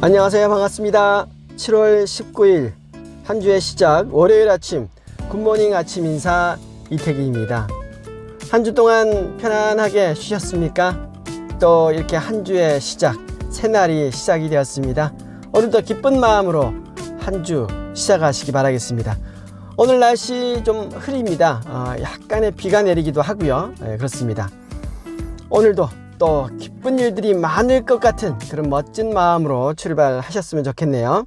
안녕하세요. 반갑습니다. 7월 19일 한 주의 시작 월요일 아침 굿모닝 아침 인사 이태기입니다. 한 주 동안 편안하게 쉬셨습니까? 또 이렇게 한 주의 시작 새날이 시작이 되었습니다. 오늘도 기쁜 마음으로 한 주 시작하시기 바라겠습니다. 오늘 날씨 좀 흐립니다. 어, 약간의 비가 내리기도 하고요. 네, 그렇습니다. 오늘도 또 기쁜 일들이 많을 것 같은 그런 멋진 마음으로 출발하셨으면 좋겠네요.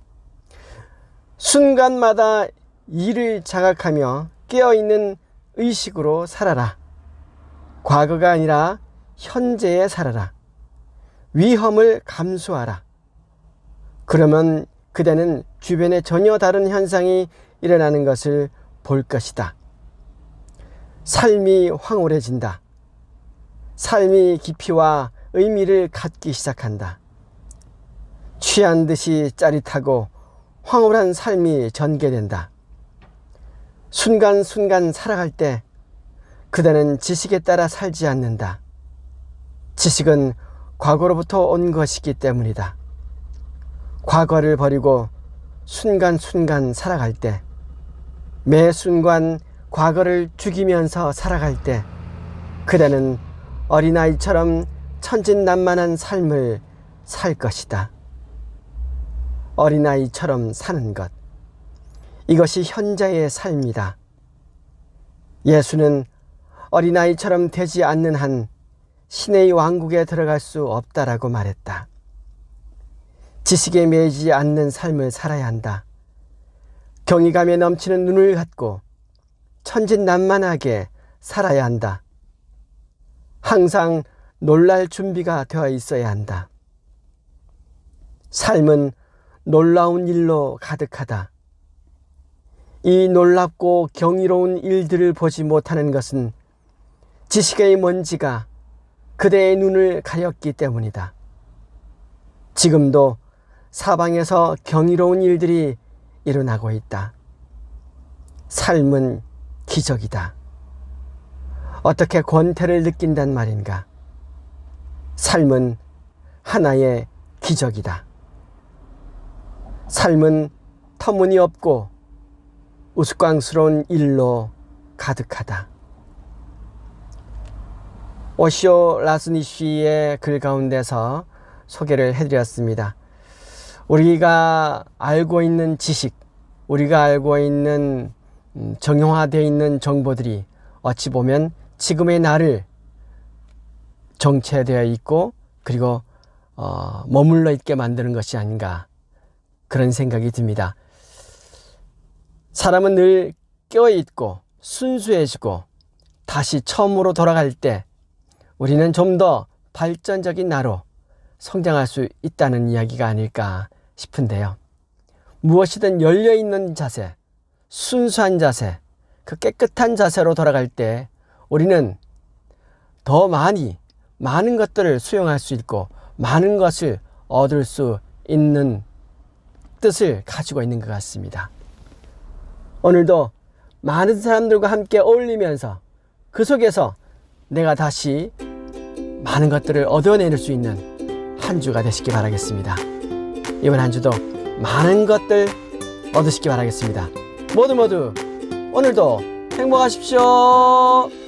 순간마다 일을 자각하며 깨어있는 의식으로 살아라. 과거가 아니라 현재에 살아라. 위험을 감수하라. 그러면 그대는 주변에 전혀 다른 현상이 일어나는 것을 볼 것이다. 삶이 황홀해진다. 삶이 깊이와 의미를 갖기 시작한다. 취한 듯이 짜릿하고 황홀한 삶이 전개된다. 순간순간 살아갈 때 그대는 지식에 따라 살지 않는다. 지식은 과거로부터 온 것이기 때문이다. 과거를 버리고 순간순간 살아갈 때, 매 순간 과거를 죽이면서 살아갈 때, 그대는 어린아이처럼 천진난만한 삶을 살 것이다. 어린아이처럼 사는 것. 이것이 현자의 삶이다. 예수는 어린아이처럼 되지 않는 한 신의 왕국에 들어갈 수 없다라고 말했다. 지식에 매이지 않는 삶을 살아야 한다. 경이감에 넘치는 눈을 갖고 천진난만하게 살아야 한다. 항상 놀랄 준비가 되어 있어야 한다. 삶은 놀라운 일로 가득하다. 이 놀랍고 경이로운 일들을 보지 못하는 것은 지식의 먼지가 그대의 눈을 가렸기 때문이다. 지금도 사방에서 경이로운 일들이 일어나고 있다. 삶은 기적이다. 어떻게 권태를 느낀단 말인가? 삶은 하나의 기적이다. 삶은 터무니없고 우스꽝스러운 일로 가득하다. 오시오 라스니쉬의 글 가운데서 소개를 해드렸습니다. 우리가 알고 있는 지식, 우리가 알고 있는 음, 정형화되어 있는 정보들이 어찌 보면 지금의 나를 정체되어 있고 그리고 어, 머물러 있게 만드는 것이 아닌가 그런 생각이 듭니다. 사람은 늘 깨어 있고 순수해지고 다시 처음으로 돌아갈 때 우리는 좀 더 발전적인 나로 성장할 수 있다는 이야기가 아닐까 싶은데요. 무엇이든 열려 있는 자세, 순수한 자세, 그 깨끗한 자세로 돌아갈 때 우리는 더 많이 많은 것들을 수용할 수 있고 많은 것을 얻을 수 있는 뜻을 가지고 있는 것 같습니다. 오늘도 많은 사람들과 함께 어울리면서 그 속에서 내가 다시 많은 것들을 얻어낼 수 있는 한 주가 되시기 바라겠습니다. 이번 한 주도 많은 것들 얻으시기 바라겠습니다. 모두 모두 오늘도 행복하십시오.